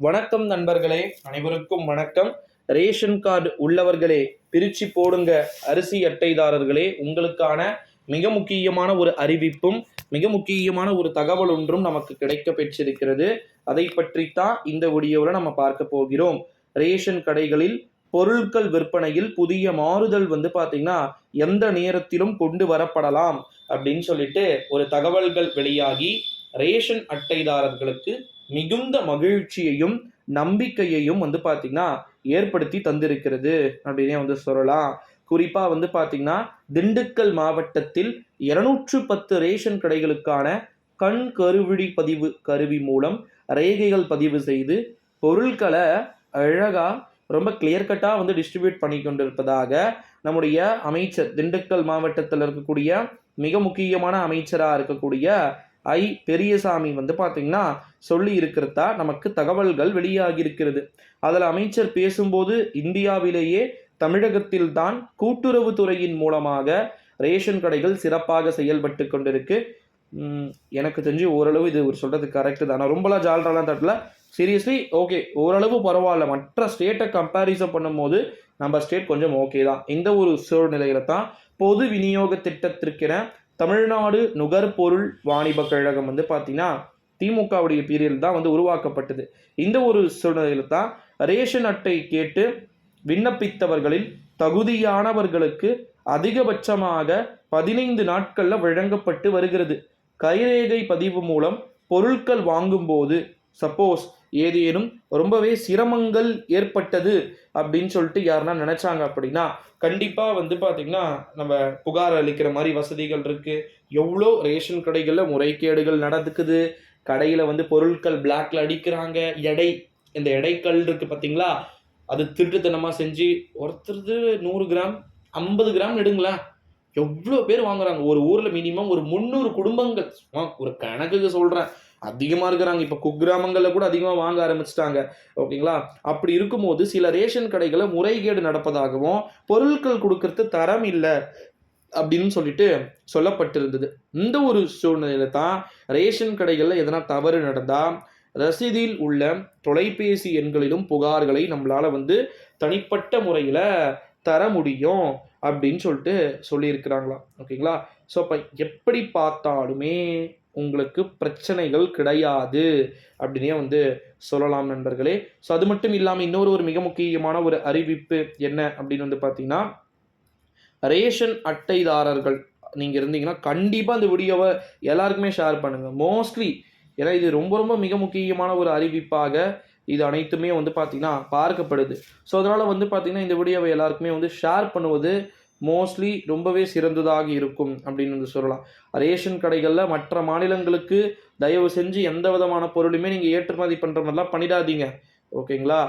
வணக்கம் நண்பர்களே அனைவருக்கும் வணக்கம். ரேஷன் கார்டு உள்ளவர்களே பிரிச்சு போடுங்க அரிசி அட்டைதாரர்களே. உங்களுக்கான மிக முக்கியமான ஒரு அறிவிப்பும் மிக முக்கியமான ஒரு தகவல் ஒன்றும் நமக்கு கிடைக்க பெற்றிருக்கிறது அதை பற்றித்தான் இந்த வீடியோவில் நம்ம பார்க்க போகிறோம். ரேஷன் கடைகளில் பொருட்கள் விற்பனையில் புதிய மாறுதல் வந்து பார்த்தீங்கன்னா எந்த நேரத்திலும் கொண்டு வரப்படலாம் அப்படின்னு சொல்லிட்டு ஒரு தகவல்கள் வெளியாகி ரேஷன் அட்டைதாரர்களுக்கு மிகுந்த மகிழ்ச்சியையும் நம்பிக்கையையும் வந்து பார்த்தீங்கன்னா ஏற்படுத்தி தந்திருக்கிறது அப்படின்னே வந்து சொல்லலாம். குறிப்பாக வந்து பார்த்தீங்கன்னா திண்டுக்கல் மாவட்டத்தில் இருநூற்று பத்து ரேஷன் கடைகளுக்கான கண் கருவிழி பதிவு கருவி மூலம் ரேகைகள் பதிவு செய்து பொருட்களை அழகாக ரொம்ப கிளியர் கட்டாக வந்து டிஸ்ட்ரிபியூட் பண்ணி கொண்டிருப்பதாக நம்முடைய அமைச்சர் திண்டுக்கல் மாவட்டத்தில் இருக்கக்கூடிய மிக முக்கியமான அமைச்சராக இருக்கக்கூடிய ஐ பெரியசாமி வந்து பார்த்தீங்கன்னா சொல்லி இருக்கிறதா நமக்கு தகவல்கள் வெளியாகி இருக்கிறது அதில் அமைச்சர் பேசும்போது இந்தியாவிலேயே தமிழகத்தில்தான் கூட்டுறவுத்துறையின் மூலமாக ரேஷன் கடைகள் சிறப்பாக செயல்பட்டு கொண்டிருக்கு. எனக்கு தெரிஞ்சு ஓரளவு இது ஒரு சொல்கிறது கரெக்டு தான். நான் ரொம்பலாம் ஜால்ரெலாம் தட்டல. சீரியஸ்லி ஓகே ஓரளவு பரவாயில்ல. மற்ற ஸ்டேட்டை கம்பேரிசன் பண்ணும்போது நம்ம ஸ்டேட் கொஞ்சம் ஓகே தான். இந்த ஒரு சூழ்நிலையில தான் பொது விநியோக திட்டத்திற்கென தமிழ்நாடு நுகர்பொருள் வாணிப கழகம் வந்து பார்த்தீங்கன்னா திமுகவுடைய பீரியட் தான் வந்து உருவாக்கப்பட்டது. இந்த ஒரு சூழ்நிலையில் தான் ரேஷன் அட்டை கேட்டு விண்ணப்பித்தவர்களில் தகுதியானவர்களுக்கு அதிகபட்சமாக பதினைந்து நாட்களில் வழங்கப்பட்டு வருகிறது. கைரேகை பதிவு மூலம் பொருட்கள் வாங்கும்போது சப்போஸ் ஏதேனும் ரொம்பவே சிரமங்கள் ஏற்பட்டது அப்படின்னு சொல்லிட்டு யாருன்னா நினைச்சாங்க அப்படின்னா கண்டிப்பாக வந்து பார்த்திங்கன்னா நம்ம புகார் அளிக்கிற மாதிரி வசதிகள் இருக்குது எவ்வளோ ரேஷன் கடைகளில் முறைகேடுகள் நடந்துக்குது. கடையில் வந்து பொருட்கள் பிளாக்ல அடிக்கிறாங்க. எடை இந்த எடைக்கல் இருக்குது பார்த்தீங்களா அது திருட்டுத்தனமாக செஞ்சு ஒருத்தருது நூறு கிராம் ஐம்பது கிராம் எடுங்களேன். எவ்வளோ பேர் வாங்குறாங்க? ஒரு ஊரில் மினிமம் ஒரு முந்நூறு குடும்பங்கள். ஒரு கணக்குக்கு சொல்கிறேன் அதிகமாக இருக்கிறாங்க. இப்போ குக்கிராமங்களில் கூட அதிகமாக வாங்க ஆரம்பிச்சிட்டாங்க. ஓகேங்களா? அப்படி இருக்கும்போது சில ரேஷன் கடைகளை முறைகேடு நடப்பதாகவும் பொருட்கள் கொடுக்கறது தரம் இல்லை அப்படின்னு சொல்லிட்டு சொல்லப்பட்டிருந்தது. இந்த ஒரு சூழ்நிலையில தான் ரேஷன் கடைகளில் எதனா தவறு நடந்தால் ரசீதில் உள்ள தொலைபேசி எண்களிலும் புகார்களை நம்மளால் வந்து தனிப்பட்ட முறையில் தர முடியும் அப்படின்னு சொல்லிட்டு சொல்லியிருக்கிறாங்களாம். ஓகேங்களா? ஸோ அப்போ எப்படி பார்த்தாலுமே உங்களுக்கு பிரச்சனைகள் கிடையாது அப்படின்னே வந்து சொல்லலாம் நண்பர்களே. ஸோ அது மட்டும் இல்லாமல் இன்னொரு ஒரு மிக முக்கியமான ஒரு அறிவிப்பு என்ன அப்படின்னு வந்து பார்த்தீங்கன்னா ரேஷன் அட்டைதாரர்கள் நீங்கள் இருந்தீங்கன்னா கண்டிப்பாக அந்த வீடியோவை எல்லாருக்குமே ஷேர் பண்ணுங்கள் மோஸ்ட்லி ஏன்னா இது ரொம்ப ரொம்ப மிக முக்கியமான ஒரு அறிவிப்பாக இது அனைத்துமே வந்து பார்த்திங்கன்னா பார்க்கப்படுது. ஸோ அதனால் வந்து பார்த்திங்கன்னா இந்த வீடியோவை எல்லாருக்குமே வந்து ஷேர் பண்ணுவது மோஸ்ட்லி ரொம்பவே சிறந்ததாக இருக்கும் அப்படின்னு வந்து சொல்லலாம். ரேஷன் கடைகளில் மற்ற மாநிலங்களுக்கு தயவு செஞ்சு எந்த விதமான பொருளுமே நீங்கள் ஏற்றுமதி பண்ணுற மாதிரிலாம் பண்ணிடாதீங்க. ஓகேங்களா